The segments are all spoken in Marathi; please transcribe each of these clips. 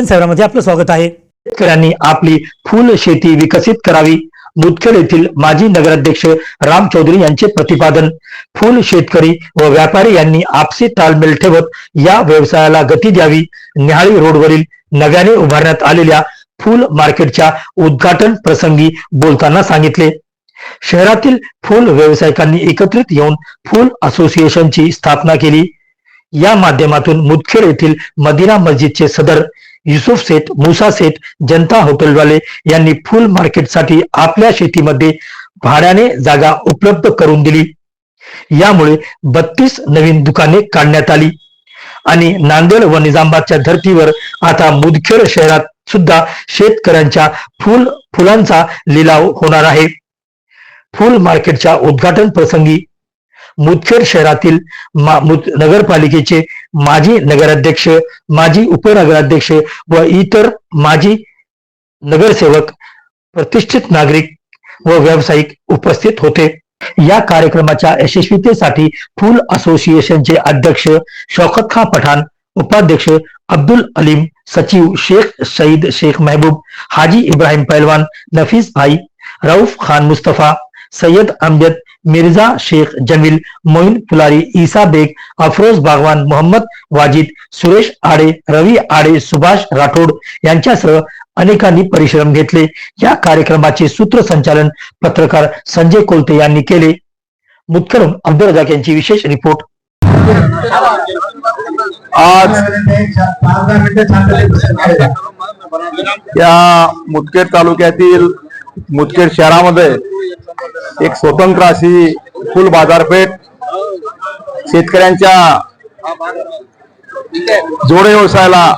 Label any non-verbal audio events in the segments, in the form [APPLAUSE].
दर्शन सेवामध्ये आपलं स्वागत आहे. शेतकऱ्यांनी आपली फुल शेती विकसित करावी. मुदखेड येथील माजी नगराध्यक्ष राम चौधरी यांचे प्रतिपादन. फुल शेतकरी व व्यापारी यांनी आपसी ताळमेळ ठेवत या व्यवसायाला गती द्यावी. निहाळी रोडवरील नव्याने उभारण्यात आलेल्या फुल मार्केटच्या उद्घाटन प्रसंगी बोलताना सांगितले. शहरातील फुल व्यावसायिकांनी एकत्रित येऊन फुल असोसिएशनची स्थापना केली. या माध्यमातून मुदखेड येथील मदिना मस्जिदचे सदर युसुफ सेठ मुसा सेठ जनता हॉटेलवाले यांनी फुल मार्केटसाठी आपल्या शेतीमध्ये भाड्याने जागा उपलब्ध करून दिली. यामुळे बत्तीस नवीन दुकाने काढण्यात आली. आणि नांदेड व निजामबादच्या धर्तीवर आता मुदखेड शहरात सुद्धा शेतकऱ्यांच्या फुल फुलांचा लिलाव होणार आहे. फुल मार्केटच्या उद्घाटन प्रसंगी मुदखेड शहरातील मा- नगरपालिकेचे माजी नगराध्यक्ष माजी उपनगराध्यक्ष व इतर माजी नगरसेवक प्रतिष्ठित नागरिक व व्यावसायिक उपस्थित होते. या कार्यक्रमाच्या यशस्वीतेसाठी फुल असोसिएशनचे अध्यक्ष शौकत खान पठाण उपाध्यक्ष अब्दुल अलीम सचिव शेख सईद शेख महबूब हाजी इब्राहिम पहलवान नफीस भाई रऊफ खान मुस्तफा सय्यद अमजद मिर्जा शेख जमील मोईन फुलारी ईसा बेग अफरोज बागवान मोहम्मद वाजिद सुरेश आडे रवी आडे सुभाष राठोड यांच्यासह अनेकांनी परिश्रम घेतले. या कार्यक्रमाचे सूत्रसंचालन पत्रकार संजय कोलते यांनी केले. मुतकरून अब्दुल रजाक यांची विशेष रिपोर्ट. आज या मुदखेड तालुक्यातील मुदखेड शहरामध्ये एक स्वतंत्र अशी फुल बाजारपेठ शेतकऱ्यांच्या जोडे व्यवसायाला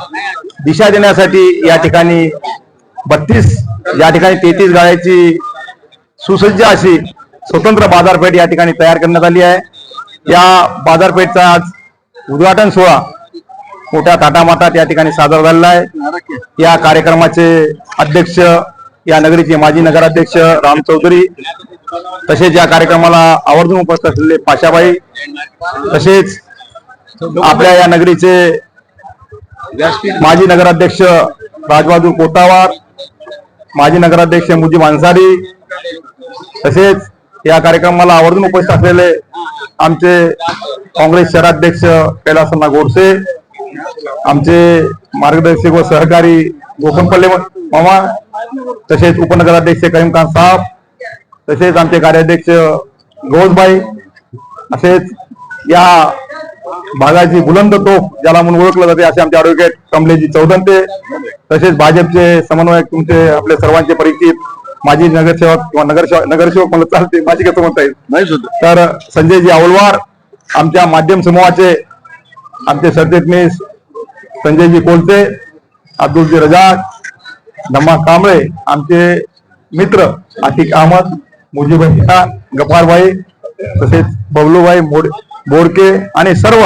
दिशा देण्यासाठी या ठिकाणी बत्तीस या ठिकाणी तेहतीस गाळ्याची सुसज्ज अशी स्वतंत्र बाजारपेठ या ठिकाणी तयार करण्यात आली आहे. या बाजारपेठचा आज उद्घाटन सोहळा मोठ्या थाटामाटात या ठिकाणी साजरा झालेला आहे. या कार्यक्रमाचे अध्यक्ष या नगरीचे माजी नगराध्यक्ष राम चौधरी तसेच या कार्यक्रमाला आवर्जून उपस्थित असलेले पाशाबाई तसेच आपल्या या नगरीचे माजी नगराध्यक्ष राजबहादूर कोटावार माजी नगराध्यक्ष मुजीब अन्सारी तसेच या कार्यक्रमाला आवर्जून उपस्थित असलेले आमचे काँग्रेस शहराध्यक्ष कैलासना गोडसे आमचे मार्गदर्शक व सहकारी गोपनपल्ले मामा तसेच उपनगराध्यक्ष करीमखान साहेब तसेच आमचे कार्याध्यक्ष गौसबाई असेच या भागाची बुलंद तोफ ज्याला म्हणून ओळखलं जाते असे आमचे ऍडव्होकेट कमलेजी चौदंते तसेच भाजपचे समन्वयक तुमचे आपले सर्वांचे परिचित माजी नगरसेवक किंवा नगरसेवक नगरसेवक मला चालते माझी कसं म्हणता येईल? तर संजयजी आवलवार आमच्या माध्यम समूहाचे आमचे सरचिटणीस संजयजी कोलते अब्दुलजी रजाक धम्मा कांबळे आमचे मित्र आतिक अहमद मुजीबाई खान तसेच बबलूबाई मोड बोडके आणि सर्व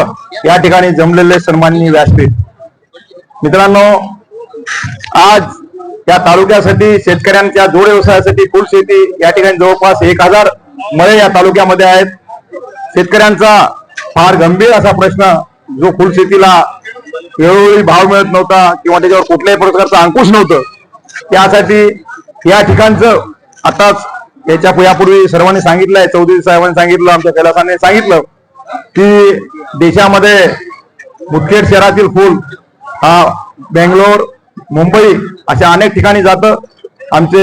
या ठिकाणी जमलेले सन्माननीय व्यासपीठ. मित्रांनो आज या तालुक्यासाठी शेतकऱ्यांच्या जोड व्यवसायासाठी फुल शेती या ठिकाणी जवळपास एक हजार मळे या तालुक्यामध्ये आहेत. शेतकऱ्यांचा फार गंभीर असा प्रश्न जो फुल शेतीला वेळोवेळी भाव मिळत नव्हता किंवा त्याच्यावर कुठल्याही प्रकारचा अंकुश नव्हतं त्यासाठी या ठिकाणचं आताच याच्या यापूर्वी सर्वांनी सांगितलंय चौधरी साहेबांनी सांगितलं आमच्या कैलासाने सांगितलं की देशामध्ये मुदखेड शहरातील फुल हा बेंगलोर मुंबई अशा अनेक ठिकाणी जातं. आमचे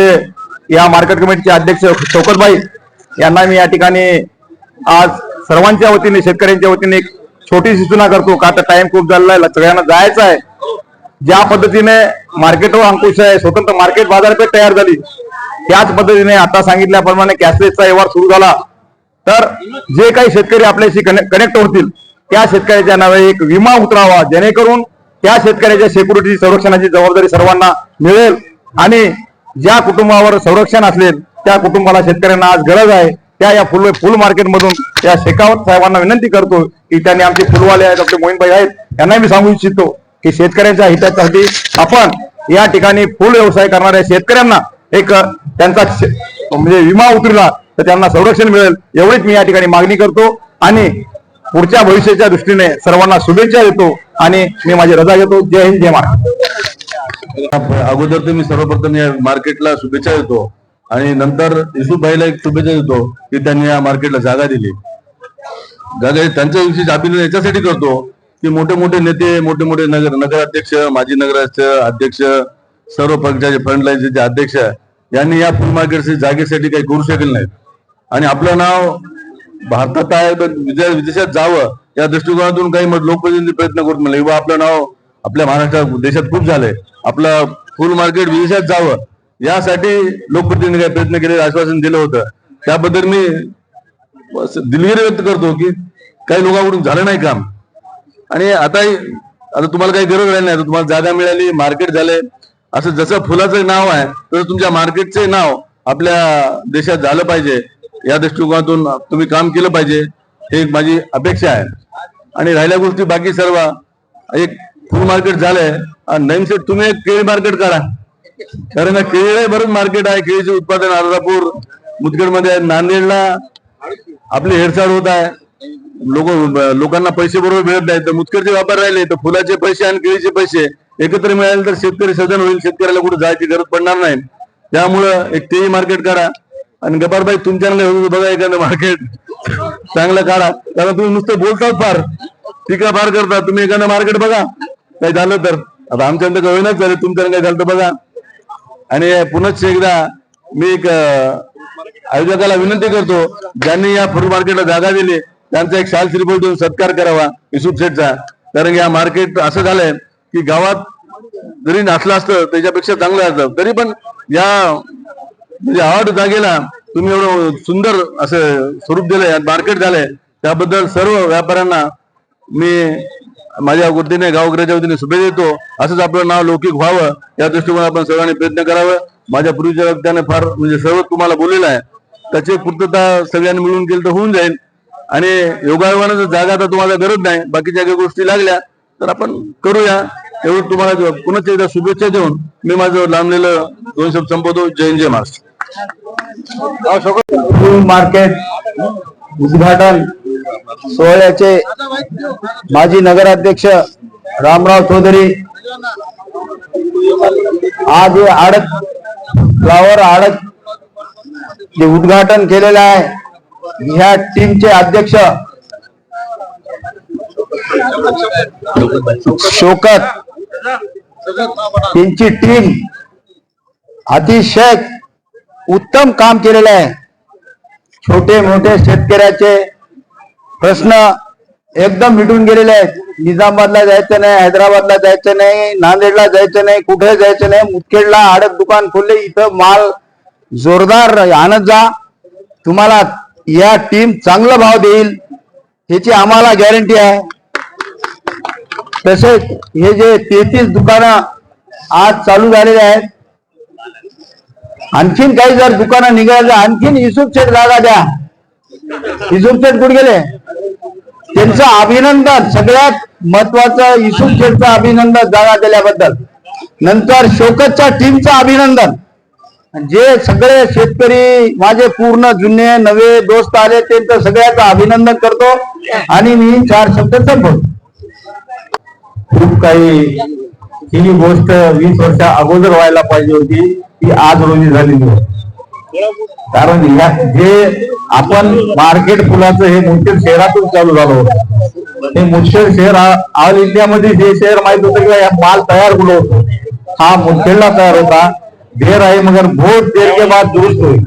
या मार्केट कमिटीचे अध्यक्ष शौकतभाई यांना मी या ठिकाणी आज सर्वांच्या वतीने शेतकऱ्यांच्या वतीने एक छोटी सूचना करतो का आता टाइम खूप झालेला आहे सगळ्यांना जायचं आहे. ज्या पद्धतीने मार्केटवर अंकुश आहे स्वतंत्र मार्केट बाजारपेठ तयार झाली त्याच पद्धतीने आता सांगितल्याप्रमाणे कॅशलेसचा व्यवहार सुरू झाला. तर जे काही शेतकरी आपल्याशी कनेक्ट होतील त्या शेतकऱ्याच्या नावे एक विमा उतरावा जेणेकरून त्या शेतकऱ्याच्या सेक्युरिटी संरक्षणाची जबाबदारी सर्वांना मिळेल. आणि ज्या कुटुंबावर संरक्षण असेल त्या कुटुंबाला शेतकऱ्यांना आज गरज आहे त्या या फुल फुल मार्केटमधून त्या या शेखावत साहेबांना विनंती करतो की त्यांनी आमचे फुलवाले आहेत आपले मोहिनभाई आहेत त्यांना मी सांगू इच्छितो. की शेतकऱ्यांच्या हितासाठी आपण या ठिकाणी फुल व्यवसाय करणाऱ्या शेतकऱ्यांना एक त्यांचा म्हणजे विमा उतरला तर त्यांना संरक्षण मिळेल एवढीच मी या ठिकाणी मागणी करतो. आणि पुढच्या भविष्याच्या दृष्टीने सर्वांना शुभेच्छा देतो आणि मी माझी रजा घेतो. जय हिंद जय महाराष्ट्र. अगोदर तुम्ही सर्वप्रथम या मार्केटला शुभेच्छा देतो आणि नंतर युसुफभाईला एक शुभेच्छा देतो की त्यांनी या मार्केटला जागा दिली. जागा त्यांच्या विषयी अभिनंदन याच्यासाठी करतो. की मोठे मोठे नेते मोठे मोठे नगर नगराध्यक्ष माजी नगराध्यक्ष अध्यक्ष सर्व पक्षाचे फ्रंटलाईनचे जे अध्यक्ष आहे, यांनी या फुल मार्केटच्या जागेसाठी काही करू शकले नाहीत. आणि आपलं नाव भारतात आहे पण विदेश- विदेशात जावं या दृष्टिकोनातून काही लोकप्रतिनिधी प्रयत्न करत म्हणले. किंवा आपलं नाव आपल्या महाराष्ट्रात देशात खूप झालंय. आपलं फुल मार्केट विदेशात जावं यासाठी लोकप्रतिनिधी काही प्रयत्न केले आश्वासन दिलं होतं. त्याबद्दल मी दिलगिरी व्यक्त करतो की काही लोकांकडून झालं नाही काम. आणि आताही आता तुम्हाला काही गरज राहिली नाही आता तुम्हाला जागा मिळाली मार्केट झाले असं जसं फुलाचं नाव आहे तसं तुमच्या मार्केटचे नाव आपल्या देशात झालं पाहिजे. या दृष्टिकोनातून तुम्ही काम केलं पाहिजे हे एक माझी अपेक्षा आहे. आणि राहिल्या गोष्टी बाकी सर्व एक फुल मार्केट झालंय. आणि नवीन सेट तुम्ही एक केळी मार्केट काढा. कारण केळीला बरंच मार्केट आहे केळीचे उत्पादन अर्धापूर मुदगडमध्ये आहे नांदेडला आपली हेरसाड होत आहे. लोक लोकांना पैसे बरोबर मिळत नाही तर मुतकरचे व्यापार राहिले तर फुलाचे पैसे आणि केळीचे पैसे एकत्र मिळाले तर शेतकरी सजन होईल. शेतकऱ्याला कुठे जायची गरज पडणार नाही. त्यामुळं एक तेही मार्केट करा आणि गपारबाई तुमच्याकडे बघा एखादं मार्केट. चांगलं काढा. कारण तुम्ही नुसतं बोलतात फार. टीका फार करता. तुम्ही एखादं मार्केट बघा. काही झालं तर. आता आमच्याकडे होईनाच झाले. तुमच्याकडे काही झालं तर बघा. आणि पुनश्च एकदा मी एक आयोजकाला विनंती करतो. ज्यांनी या फूड मार्केटला जागा दिली त्यांचा एक शाल श्रीफळ देऊन सत्कार करावा युसुफ शेठचा. कारण या मार्केट असं झालंय की गावात जरी नाचलं असतं त्याच्यापेक्षा चांगलं असतं. तरी पण या म्हणजे आवाड जागेला तुम्ही एवढं सुंदर असं स्वरूप दिलंय मार्केट झालंय. त्याबद्दल सर्व व्यापाऱ्यांना मी माझ्या वतीने गावकऱ्याच्या वतीने शुभेच्छा देतो. असंच आपलं नाव लौकिक व्हावं या दृष्टिकोन आपण सर्वांनी प्रयत्न करावं. माझ्या पूर्वीच्या वक्त्याने फार म्हणजे सर्व तुम्हाला बोललेलं आहे. त्याची पूर्तता सगळ्यांनी मिळून केली तर होऊन जाईल. आणि योगायोगानं जर जागा तर तुम्हाला गरज नाही बाकीच्या काही गोष्टी लागल्या तर आपण करूया. एवढं तुम्हाला पुन्हा एकदा शुभेच्छा देऊन मी माझं लांबलेलं दोन शब्द संपवतो. जय जय महाराष्ट्र. मार्केट उद्घाटन सोहळ्याचे माजी नगराध्यक्ष रामराव चौधरी. आज हे आडत फ्लावर आडत जे उद्घाटन केलेलं आहे ह्या टीमचे अध्यक्ष शोकत. त्यांची टीम अतिशय उत्तम काम केलेलं आहे. छोटे मोठे शेतकऱ्याचे प्रश्न एकदम मिटून गेलेले आहेत. निजामाबादला जायचं नाही हैदराबादला जायचं नाही नांदेडला जायचं नाही कुठे जायचं नाही मुदखेडला आडक दुकान खोलले इथं माल जोरदार आणत जा. तुम्हाला या टीम चांगला भाव देईल ह्याची आम्हाला गॅरंटी आहे. तसेच हे जे तेहतीस दुकानं आज चालू झालेले आहेत आणखीन काही जर दुकानं निघायला आणखीन युसुफ शेठ जागा द्या. युसुफ शेठ कुठे गेले? त्यांचं अभिनंदन सगळ्यात महत्वाचं युसुफ शेठचं अभिनंदन जागा दिल्याबद्दल. नंतर शोकतच्या टीमचं अभिनंदन. जे सगळे शेतकरी माझे पूर्ण जुने नवे दोस्त आले त्यांचं सगळ्याचं अभिनंदन करतो आणि मी चार शब्द संपवतो. खूप काही ही गोष्ट वीस वर्षा अगोदर व्हायला पाहिजे होती ती आज रोजी झालेली होती कारण या जे आपण मार्केट फुलाचं हे मुदखेड शहरातून चालू झालं होतं. हे मुश्किल शहर ऑल इंडियामध्ये जे शहर माहीत होतं किंवा या माल तयार होतो. हा मुदखेडला तयार होता. देर आहे मगर बहुत देर के बाद दुरुस्त होईल.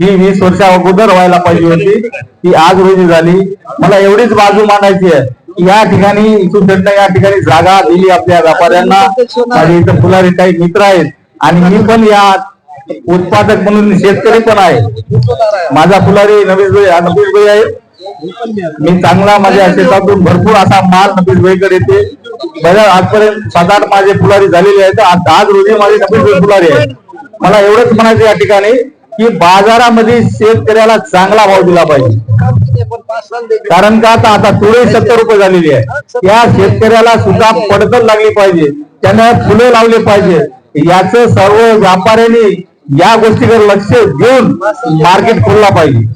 ही वीस वर्षा अगोदर व्हायला पाहिजे होती. ती आज रोजी झाली. मला एवढीच बाजू मांडायची आहे की या ठिकाणी इथून या ठिकाणी जागा दिली आपल्या व्यापाऱ्यांना. माझे इथं फुलारी काही मित्र आहेत. आणि मी पण या उत्पादक म्हणून शेतकरी पण आहे. माझा फुलारी नवीस भाई नवीस भाई आहे. मी चांगला माझ्या शेतातून भरपूर असा माल नवीस भाईकडे येते. बऱ्याच आजपर्यंत सात आठ माझे फुलारी झालेले आहेत. आज आज रोजी माझे नवीस भाई फुलारी आहे मला एवढंच म्हणायचं या ठिकाणी की बाजारामध्ये शेतकऱ्याला चांगला भाव दिला पाहिजे. कारण का आता आता तुळे सत्तर रुपये झालेली आहे. या शेतकऱ्याला सुद्धा पडतच लागली पाहिजे. त्यांना फुले लावले पाहिजे. याच सर्व व्यापाऱ्यांनी या गोष्टीकडे लक्ष देऊन मार्केट खोलला पाहिजे.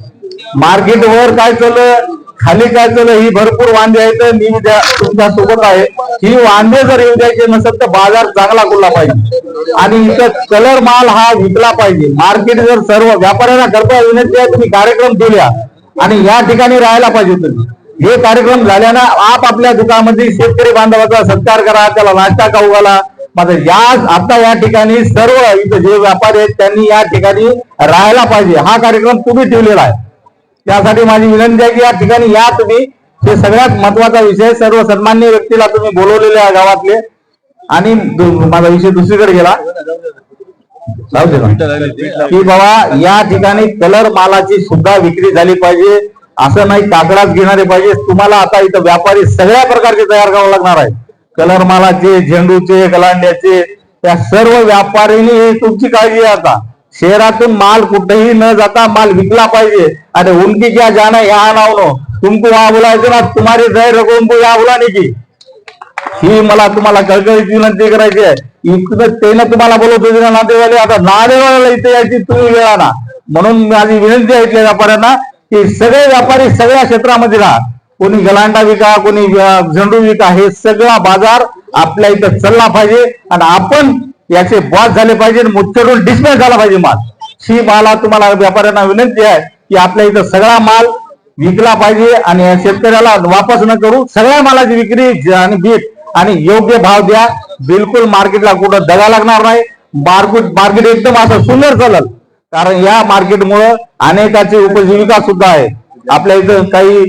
मार्केटवर काय चाललं खाली काय झालं? ही भरपूर वांदे आहेत. मी उद्या तुमच्यासोबत आहे. ही वांदे जर येऊ द्यायचे नसेल तर बाजार चांगला खुलला पाहिजे. आणि इथं कलर माल हा विकला पाहिजे. मार्केट जर सर्व व्यापाऱ्यांना करता विनंती आहे तुम्ही कार्यक्रम दिल्या आणि या ठिकाणी राहायला पाहिजे तुम्ही. हे कार्यक्रम झाल्यानं आप आपल्या दुकानामध्ये शेतकरी बांधवाचा सत्कार करा त्याला नाश्ता खाऊ घाला. माझं या आता या ठिकाणी सर्व इथं जे व्यापारी आहेत त्यांनी या ठिकाणी राहायला पाहिजे. हा कार्यक्रम तुम्ही ठेवलेला आहे. त्यासाठी माझी विनंती आहे की या ठिकाणी या तुम्ही. हे सगळ्यात महत्त्वाचा विषय सर्व सन्मान्य व्यक्तीला तुम्ही बोलवलेले आहे गावातले. आणि माझा विषय दुसरीकडे गेला. की बाबा या ठिकाणी कलर मालाची सुद्धा विक्री झाली पाहिजे. असं नाही काकडाच घेणारे पाहिजे. तुम्हाला आता इथं व्यापारी सगळ्या प्रकारचे तयार करावं लागणार आहे. कलर मालाचे झेंडूचे कलांड्याचे त्या सर्व व्यापारीने तुमची काळजी आहे आता. शहरातून माल कुठेही न जाता माल विकला पाहिजे. अरे उनकी क्या जाना या नाव नो तुमको वहां बोलायचं ना तुम्हारी जय रघु या यहाँ की. ही मला तुम्हाला कळकळीची विनंती करायची आहे. इकडं त्यानं तुम्हाला बोलत होते ना नातेवाले आता नातेवाल्याला इथे यायची तुम्ही वेळा ना म्हणून माझी विनंती आहे इथल्या व्यापाऱ्यांना की सगळे व्यापारी सगळ्या क्षेत्रामध्ये राहा. कोणी गलांडा विका कोणी झेंडू विका हे सगळा बाजार आपल्या इथं चालला पाहिजे. आणि आपण याचे बॉस झाले पाहिजे आणि मुच्छडून झाला पाहिजे माल. ही मला तुम्हाला व्यापाऱ्यांना विनंती आहे की आपल्या इथं सगळा माल विकला पाहिजे आणि शेतकऱ्याला वापस न करू सगळ्या मालाची विक्री आणि बीट आणि योग्य भाव द्या. बिलकुल मार्केटला कुठं दगा लागणार नाही. मार्केट मार्केट एकदम असं सुंदर चालल. कारण या मार्केटमुळं अनेकाची उपजीविका सुद्धा आहे. आपल्या इथं काही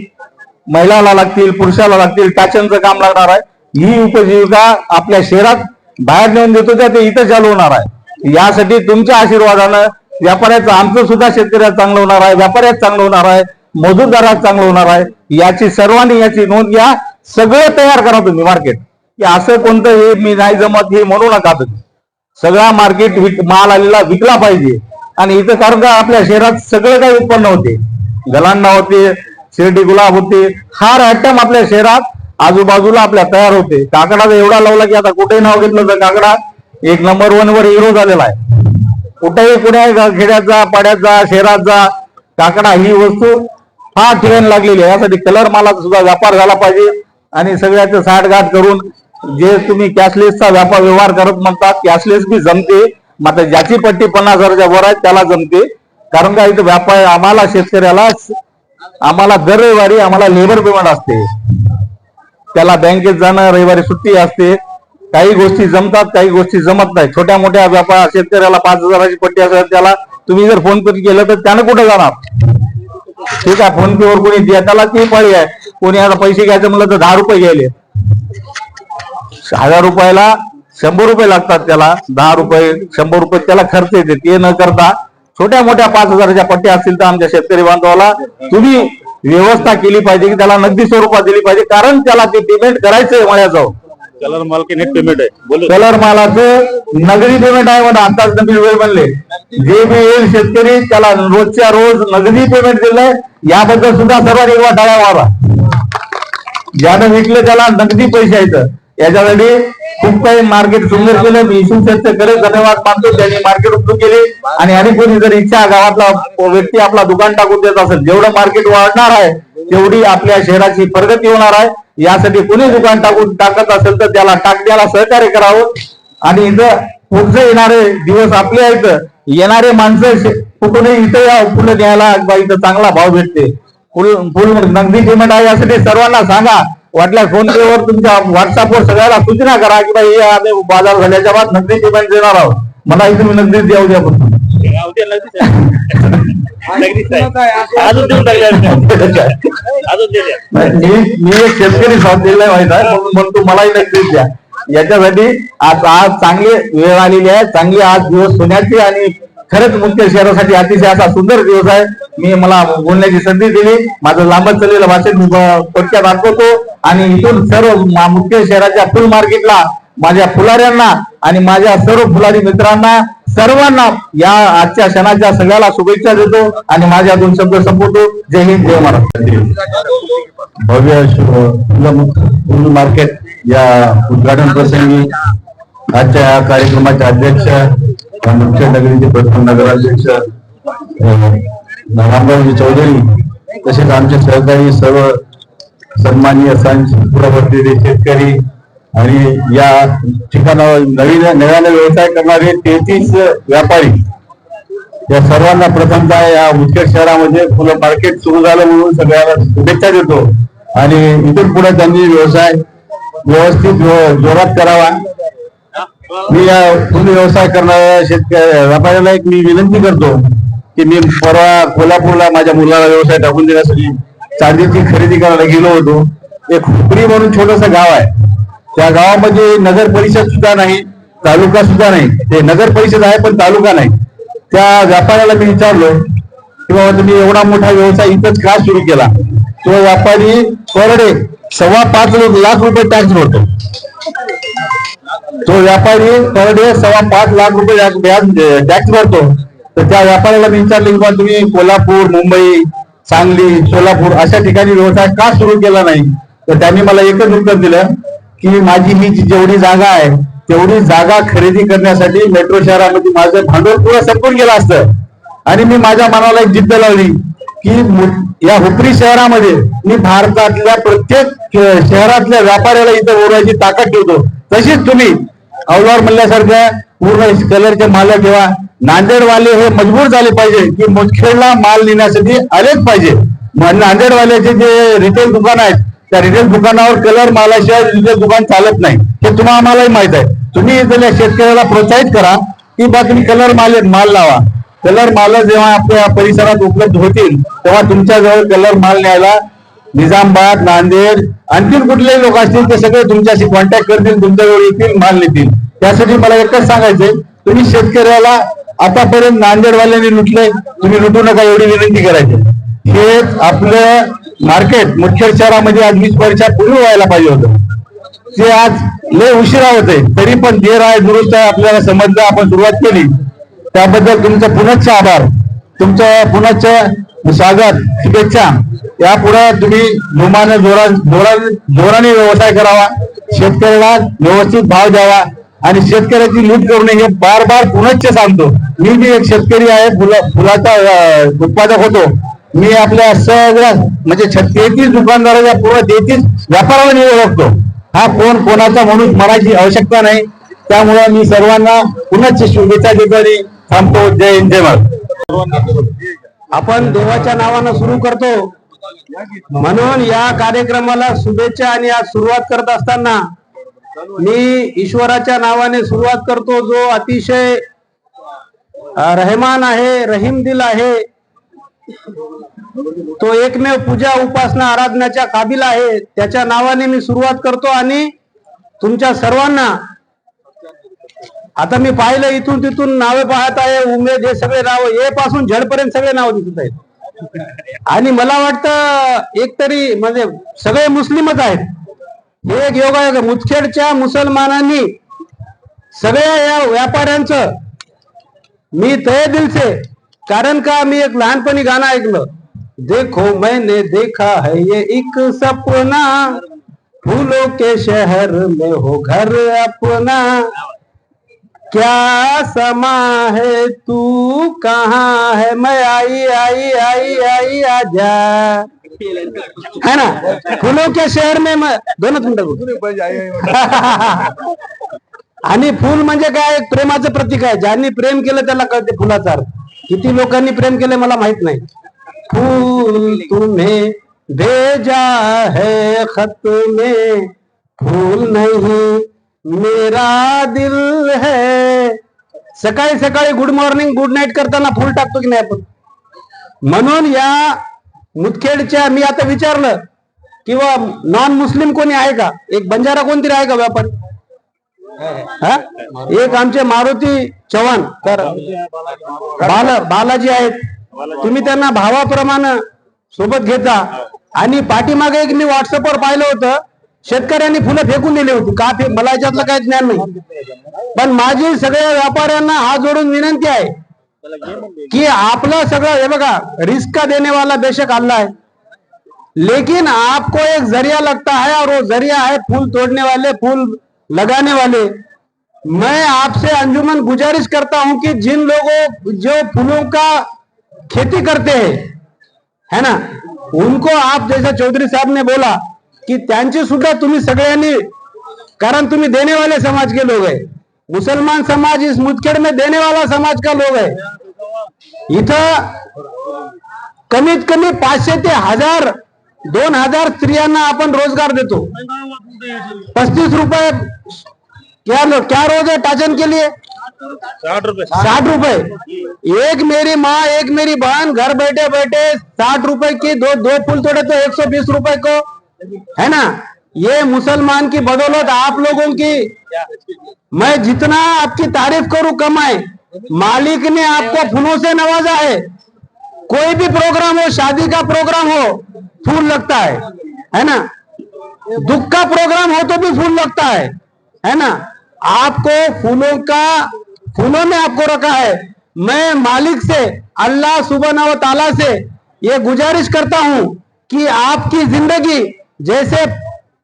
महिलाला लागतील पुरुषाला लागतील टाच्यांचं काम लागणार आहे. ही उपजीविका आपल्या शहरात बाहेर नेऊन देतो त्या ते इथं चालू होणार आहे. यासाठी तुमच्या आशीर्वादानं व्यापाऱ्याचं आमचं सुद्धा शेतकऱ्यात चांगलं होणार आहे व्यापाऱ्यात चांगलं होणार आहे मजूरदारात चांगलं होणार आहे. याची सर्वांनी याची नोंद घ्या सगळं तयार करा तुम्ही मार्केट की असं कोणतं हे मी नाही जमत हे म्हणू नका तुम्ही. सगळा मार्केट विक माल आलेला विकला पाहिजे. आणि इथं कारण का आपल्या शहरात सगळं काही उत्पन्न होते. गलांडा होते शिर्डी गुलाब होते. हार आयटम आपल्या शहरात आजूबाजूला आपल्या तयार होते. काकडाचा एवढा लावला की आता कुठेही नाव घेतलं तर काकडा एक नंबर वन वर हिरो झालेला आहे. कुठेही कुठे खेड्याचा पाड्याचा शहराचा काकडा ही वस्तू फार ठिकाणी लागलेली आहे. यासाठी कलर मालाचा सुद्धा व्यापार झाला पाहिजे आणि सगळ्याचं साठगाठ करून जे तुम्ही कॅशलेसचा व्यापार व्यवहार करत म्हणतात कॅशलेस बी जमते. मात्र ज्याची पट्टी पन्नास हजाराच्या वर आहे त्याला जमते. कारण का इथं व्यापार आम्हाला शेतकऱ्याला आम्हाला दर रविवारी आम्हाला लेबर पेमेंट असते. त्याला बँकेत जाणं रविवारी सुट्टी असते. काही गोष्टी जमतात काही गोष्टी जमत नाही. छोट्या मोठ्या व्यापार शेतकऱ्याला पाच हजाराची पट्टी असेल त्याला तुम्ही जर फोन पे केलं तर त्यानं कुठे जाणार? ठीक आहे फोन पे वर कोणी द्या त्याला ती पाळी आहे. कोणी आता पैसे घ्यायचे म्हणलं तर दहा रुपये घ्यायले. हजार रुपयाला शंभर रुपये लागतात त्याला. दहा रुपये शंभर रुपये त्याला खर्च येते. ते न करता छोट्या मोठ्या पाच हजाराच्या पट्ट्या असतील तर आमच्या शेतकरी बांधवाला तुम्ही व्यवस्था केली पाहिजे की त्याला नगदी स्वरूपात दिली पाहिजे. कारण त्याला ते पेमेंट करायचंय जाऊन कलर माल की नेट पेमेंट आहे कलर मालाचं नगदी पेमेंट आहे म्हणा आताच नवीन वेळ बनले. जे बी येईल शेतकरी त्याला रोजच्या रोज नगदी पेमेंट दिलंय. याबद्दल सुद्धा सर्वांनी एकवा टाळ्या मारा. ज्यानं विकलं त्याला नगदी पैसे आहेत. याच्यासाठी खूप काही मार्केट सुंदर केलं. मी इशू खरंच धन्यवाद मानतो. त्यांनी मार्केट उपयोग केले. आणि आणि कोणी जर इच्छा गावातला व्यक्ती आपला दुकान टाकून देत असेल जेवढं मार्केट वाढणार आहे तेवढी आपल्या शहराची प्रगती होणार आहे. यासाठी कोणी दुकान टाकून टाकत असेल तर त्याला टाकण्याला सहकार्य करावं. आणि इथं पुढचे येणारे दिवस आपले आहेत. येणारे माणसं कुठूनही इथं या फुलं द्यायला इथं चांगला भाव भेटते. फुल फुल नगदी पेमेंट आहे. यासाठी सर्वांना सांगा वाटल्या फोन पे वर तुमच्या व्हॉट्सअपवर सगळ्याला सूचना करा की बाई आम्ही बाजार झाल्याच्या बाद नगदी पेमेंट देणार आहोत. मला इथे मी नगदी द्या द्या पण अजून देऊन अजून मी मी एक शेतकरी साथ दिलेला माहीत आहे म्हणून म्हणतो मलाही नक्कीच द्या. याच्यासाठी आज आज चांगली वेळ आलेली आहे चांगली आज दिवस सोन्याची आणि खरंच मुख्य शहरासाठी अतिशय असा सुंदर दिवस आहे. मी मला बोलण्याची संधी दिली. माझं लांबच चाललेलं भाषण मी थोडक्यात दाखवतो आणि इथून सर्व मुख्य शहराच्या फुल मार्केटला माझ्या फुलाऱ्यांना आणि माझ्या सर्व फुलारी मित्रांना सर्वांना या आजच्या क्षणाच्या सगळ्याला शुभेच्छा देतो आणि माझ्या दोन शब्द संपवतो. जय हिंद जय महाराष्ट्र. भव्य फुल मार्केट या उद्घाटन प्रसंगी आजच्या या कार्यक्रमाचे अध्यक्ष मुख्य नगरीचे प्रथम नगराध्यक्ष रामरावजी चौधरी तसेच आमचे सहकारी सर्व सन्माननीय संप्रवर्तीचे शेतकरी आणि या ठिकाणावर नवीन नव्याने व्यवसाय करणारे तेहतीस व्यापारी. या सर्वांना प्रथमतः या मुदखेड शहरामध्ये फुलं मार्केट सुरू झालं म्हणून सगळ्यांना शुभेच्छा देतो. आणि इथून पुढे त्यांनी व्यवसाय व्यवस्थित जो- जोरात करावा. मी या फुल व्यवसाय करणाऱ्या शेतकऱ्या व्यापाऱ्याला एक मी विनंती करतो की मी परवा कोल्हापूरला माझ्या मुलाला व्यवसाय टाकून देण्यासाठी चांदीची खरेदी करायला गेलो होतो. एक हुपरी म्हणून छोटस गाव आहे. त्या गावामध्ये नगर परिषद सुद्धा नाही तालुका सुद्धा नाही. ते नगर परिषद आहे पण तालुका नाही. त्या व्यापाऱ्याला मी विचारलो की बाबा तुम्ही एवढा मोठा व्यवसाय इथंच का सुरू केला? तो व्यापारी पर डे सव्वा पाच लाख रुपये टॅक्स भरतो. तो व्यापारी पर डे सव्वा पाच लाख रुपये टॅक्स भरतो. तर त्या व्यापाऱ्याला मी विचारले की तुम्ही कोल्हापूर मुंबई सांगली सोलापूर अशा ठिकाणी व्यवसाय का सुरू केला नाही? तर त्यांनी मला एकच उत्तर दिलं की माझी ही जी जेवढी जागा आहे तेवढी जागा खरेदी करण्यासाठी मेट्रो शहरामध्ये माझं भांडवल पुरं संपून गेलं असतं. आणि मी माझ्या मनाला एक जिद्द लावली की या हुपरी शहरामध्ये मी भारतातल्या प्रत्येक शहरातल्या व्यापाऱ्याला इथं ओढायची ताकद ठेवतो. तशीच तुम्ही अवलावर म्हणल्यासारख्या पूर्ण कलरचे मालक ठेवा नांदेडवाले हे मजबूर झाले पाहिजे की मुदखेडला माल नेण्यासाठी आलेच पाहिजे. नांदेडवाल्याचे जे रिटेल दुकान आहेत त्या रिटेल दुकानावर कलर मालाशिवाय रिटेल दुकान चालत नाही. हे तुम्हाला आम्हालाही माहीत आहे. तुम्ही इथल्या शेतकऱ्याला प्रोत्साहित करा की बा तुम्ही कलर माल माल लावा. कलर माल जेव्हा आपल्या परिसरात उपलब्ध होतील तेव्हा तुमच्याजवळ कलर माल न्यायला निजामबाद नांदेड आणखीन कुठलेही लोक असतील ते सगळे तुमच्याशी कॉन्टॅक्ट करतील तुमच्याजवळ येतील माल नेतील. त्यासाठी मला एकच सांगायचंय तुम्ही शेतकऱ्याला आतापर्यंत नांदेडवाल्यांनी लुटले तुम्ही लुटू नका एवढी विनंती करायची. हे आपलं मार्केट मुख्य शहरामध्ये आज वीस वर्षापूर्वी व्हायला पाहिजे होतं. ते आज लय उशिरा होते तरी पण देर आहे दुरुस्त आहे आपल्याला समजलं आपण सुरुवात केली. त्याबद्दल तुमचं पुनश्च आभार. तुमचं पुनश्च स्वागत शुभेच्छा. यापुढे तुम्ही जोमाने जोरा जोरा जोराने व्यवसाय करावा. शेतकऱ्याला व्यवस्थित भाव द्यावा. आणि शेतकऱ्याची लूट करू नये हे बार बार पुनश्च सांगतो. मी बी एक शेतकरी आहे फुला फुलाचा उत्पादक होतो. मी आपल्या सगळ्या म्हणजे तेहतीस दुकानदाराच्या पूर्ण तेहतीस व्यापाराला मी ओळखतो. हा कोण कोणाचा म्हणून म्हणायची आवश्यकता नाही. त्यामुळे मी सर्वांना पुनश्च शुभेच्छा देतो आणि थांबतो. जय हिंद जय महाराज आपण देवाच्या नावानं सुरू करतो. म्हणून या कार्यक्रमाला शुभेच्छा आणि आज सुरुवात करत असताना मी ईश्वराच्या नावाने सुरुवात करतो जो अतिशय रहमान आहे रहीम दिल आहे. तो एकमेव पूजा उपासना आराधनाच्या काबिल आहे. त्याच्या नावाने मी सुरुवात करतो आणि तुमच्या सर्वांना आता मी पाहिलं इथून तिथून नावे पाहत आहे उमेद हे सगळे नाव ए पासून झडपर्यंत सगळे नाव दिसत आहेत. आणि मला वाटतं एक तरी म्हणजे सगळे मुस्लिमच आहेत. हे एक योगा आहे. मुदखेडच्या मुसलमानांनी सगळ्या या व्यापाऱ्यांचं मी तय दिलसे. कारण का मी एक लहानपणी गाणं ऐकलं? देखो मैंने देखा है ये एक सपना. फूलों के शहर में हो घर अपना. क्या समा है तू कहाँ है? मैं आई आई आई आई आजा. है ना? फूलों के शहर में दोनच मिनिटं [LAUGHS] आणि फुल म्हणजे काय? प्रेमाचं प्रतीक आहे. ज्यांनी प्रेम केलं त्याला कळते फुलाचा अर्थ. किती लोकांनी प्रेम केलं मला माहीत नाही. फूल तुम्हें भेजा है खत में फूल नहीं मेरा दिल है. सकाळी सकाळी गुड मॉर्निंग गुड नाईट करताना फुल टाकतो की नाही आपण? म्हणून या मुदखेडच्या मी आता विचारलं किंवा नॉन मुस्लिम कोणी आहे का? एक बंजारा कोणतरी आहे का व्यापारी हा? एक आमचे मारुती चव्हाण तर बाल बालाजी आहेत. तुम्ही त्यांना भावाप्रमाणे सोबत घेता. आणि पाठीमागे एक मी व्हॉट्सअपवर पाहिलं होतं शेतकऱ्यांनी फुलं फेकून दिली होती. का फे मला याच्यातलं काही ज्ञान नाही. पण माझी सगळ्या व्यापाऱ्यांना हात जोडून विनंती आहे कि आपलं सगळं हे बघा रिस्क देने वाला बेशक अल्लाह है। लेकिन आपको एक ज़रिया लगता है और वो ज़रिया है फूल तोड़ने वाले फूल लगाने वाले। मैं आपसे अंजुमन गुजारिश करता हूँ कि जिन लोगों जो फूलों का खेती करते हैं है ना उनको आप जैसा चौधरी साहब ने बोला की त्यांची सुद्धा तुम्ही सगळ्यांनी कारण तुम्ही देने वाले समाज के लोग है। मुसलमान समाज इस मुदखेड में देने वाला समाज का लोग है। इथं कमीत कमी पाचशे ते हजार दोन हजार स्त्रियांना आपण रोजगार देतो. पस्तीस रुपए क्या लो, क्या रोज है टाचन के लिए? साठ रुपए साठ रुपए एक मेरी माँ एक मेरी बहन घर बैठे बैठे साठ रुपए की दो दो फूल तोड़े तो एक सौ बीस रुपए को। है ना? ये मुसलमान की बदौलत आप लोगों की मैं जितना आपकी तारीफ़ करूँ कम है मालिक ने आपको फूलों से नवाजा है। कोई भी प्रोग्राम हो, शादी का प्रोग्राम हो, फूल लगता है है ना? दुख का प्रोग्राम हो तो भी फूल लगता है है ना? आपको फूलों का, फूलों में आपको रखा है। मैं मालिक से, अल्लाह सुबह ताला से ये गुजारिश करता हूँ कि आपकी ज़िंदगी जैसे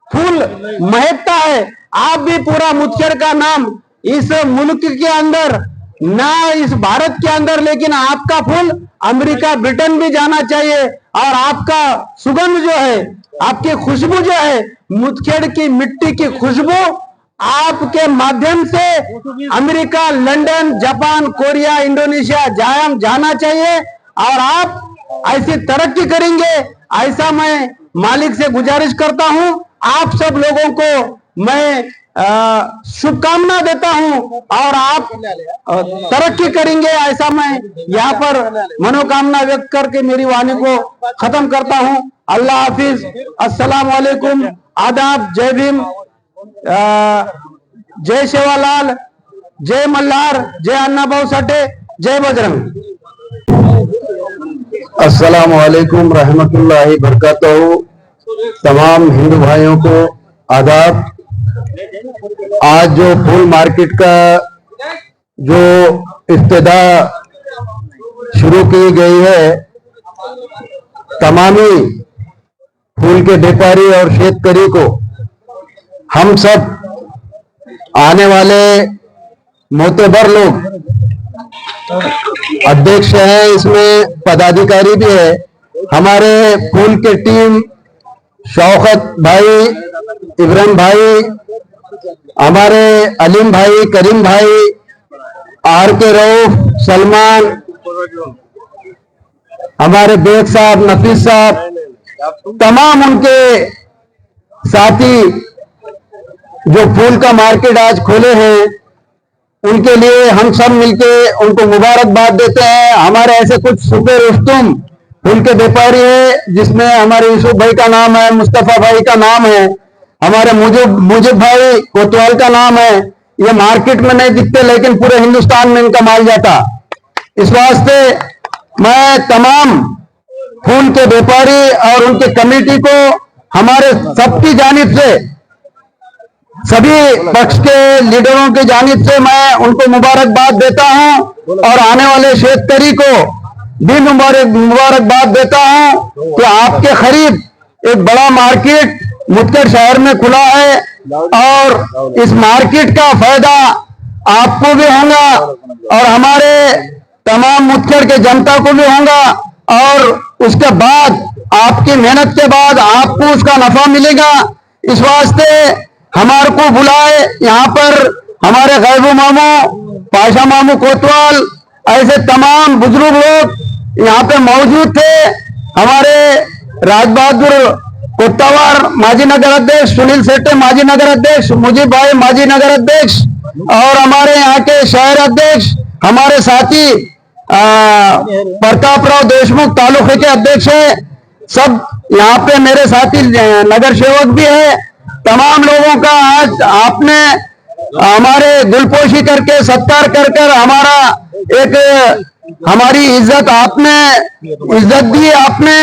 फूल महकता है आप भी पूरा मुत्सर का नाम इस मुल्क के अंदर, ना इस भारत के अंदर, लेकिन आपका फूल अमेरिका, ब्रिटेन भी जाना चाहिए। और आपका सुगंध जो है, आपकी खुशबू जो है मुतखेड़ की मिट्टी की खुशबू आपके माध्यम से America, London, Japan, Korea, Indonesia, जायम जाना चाहिए। और आप ऐसी तरक्की करेंगे, ऐसा मैं मालिक से गुजारिश करता हूँ। आप सब लोगों को मैं शुभकामना देता हूँ और आप तरक्की करेंगे ऐसा मैं यहाँ पर मनोकामना व्यक्त करके मेरी वाणी को खत्म करता हूँ। अल्लाह हाफिज। अस्सलाम वालेकुम। आदाब। जय भीम। जय सेवालाल जय मल्हार। जय अण्णाभाऊ साठे जय बजरंग। अस्सलाम वालेकुम रहमतुल्लाहि बरकातहू। तमाम हिंदू भाइयों को आदाब। आज जो फूल मार्केट का जो इब्तदा शुरू की गई है, तमामी फूल के व्यापारी और शेतकरी को हम सब, आने वाले मोतबर लोग, अध्यक्ष है, इसमें पदाधिकारी भी है। हमारे फूल के टीम शौकत भाई इब्राहिम भाई, हमारे अलीम भाई, करीम भाई, आर के रऊफ, सलमान, हमारे बेग साहब, नफीस साहब, तमाम उनके साथी जो फूल का मार्केट आज खोले हैं, उनके लिए हम सब मिलके उनको मुबारकबाद देते हैं। हमारे ऐसे कुछ सुपर उस्तुम फूल के व्यापारी है, जिसमें हमारे यूसुफ भाई का नाम है, मुस्तफ़ा भाई का नाम है। हमारे मुजिब मुजिब भाई कोतवाल का नाम है। ये मार्केट में नहीं दिखते, लेकिन पूरे हिंदुस्तान में इनका माल जाता। इस वास्ते मैं तमाम फूल के व्यापारी और उनके कमेटी को हमारे सबकी जानिब से, सभी पक्ष के लीडरों की जानिब से मैं उनको मुबारकबाद देता हूँ और आने वाले शेतकरी को भी मुबारक, मुबारकबाद देता हूँ कि आपके करीब एक बड़ा मार्केट मुत्तर शहर में खुला है और इस मार्केट का फ़ायदा आपको भी होगा और हमारे तमाम मुत्तर के जनता को भी होगा और उसके बाद आपकी मेहनत के बाद आपको उसका नफा मिलेगा। इस वास्ते हमारे को बुलाए यहाँ पर हमारे गैबू मामू, पाशा मामू कोतवाल, ऐसे तमाम बुज़ुर्ग लोग यहाँ पे मौजूद थे। हमारे राज बहादुर कोत्तावार माजी नगर अध्यक्ष सुनील सेट्टे, माजी नगर अध्यक्ष मुजीब भाई माजी नगर अध्यक्ष और हमारे यहाँ के शहर अध्यक्ष, हमारे साथी प्रताप राव देशमुख तालुके के अध्यक्ष है। सब यहाँ पे मेरे साथी नगर सेवक भी है। तमाम लोगों का आज आपने हमारे गुलपोशी करके सत्कार कर कर हमारा एक, हमारी इज़्ज़त आपने, इज़्ज़त दी आपने।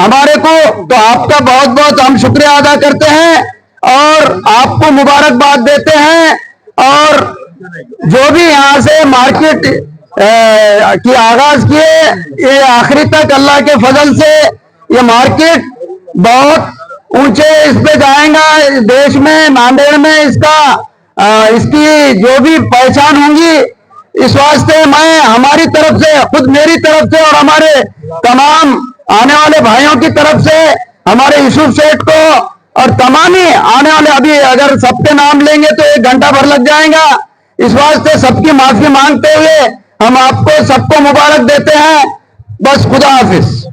हमारे को तो आपका बहुत बहुत हम शुक्रिया अदा करते हैं और आपको मुबारकबाद देते हैं और जो भी यहाँ से मार्केट की आगाज़ किए ये आखिरी तक अल्लाह के फजल से ये मार्केट बहुत ऊँचे इस पे जाएगा देश में नांदेड़ में इसका अ, इसकी जो भी पहचान होंगी इस वास्ते मैं हमारी तरफ़ से खुद मेरी तरफ़ से और हमारे तमाम आने वाले भाइयों की तरफ़ से, हमारे यूसुफ सेठ को और तमाम ही आने वाले, अभी अगर सबके नाम लेंगे तो एक घंटा भर लग जाएगा। इस वास्ते सबकी माफ़ी मांगते हुए हम आपको सबको मुबारक देते हैं। बस खुदा हाफिज।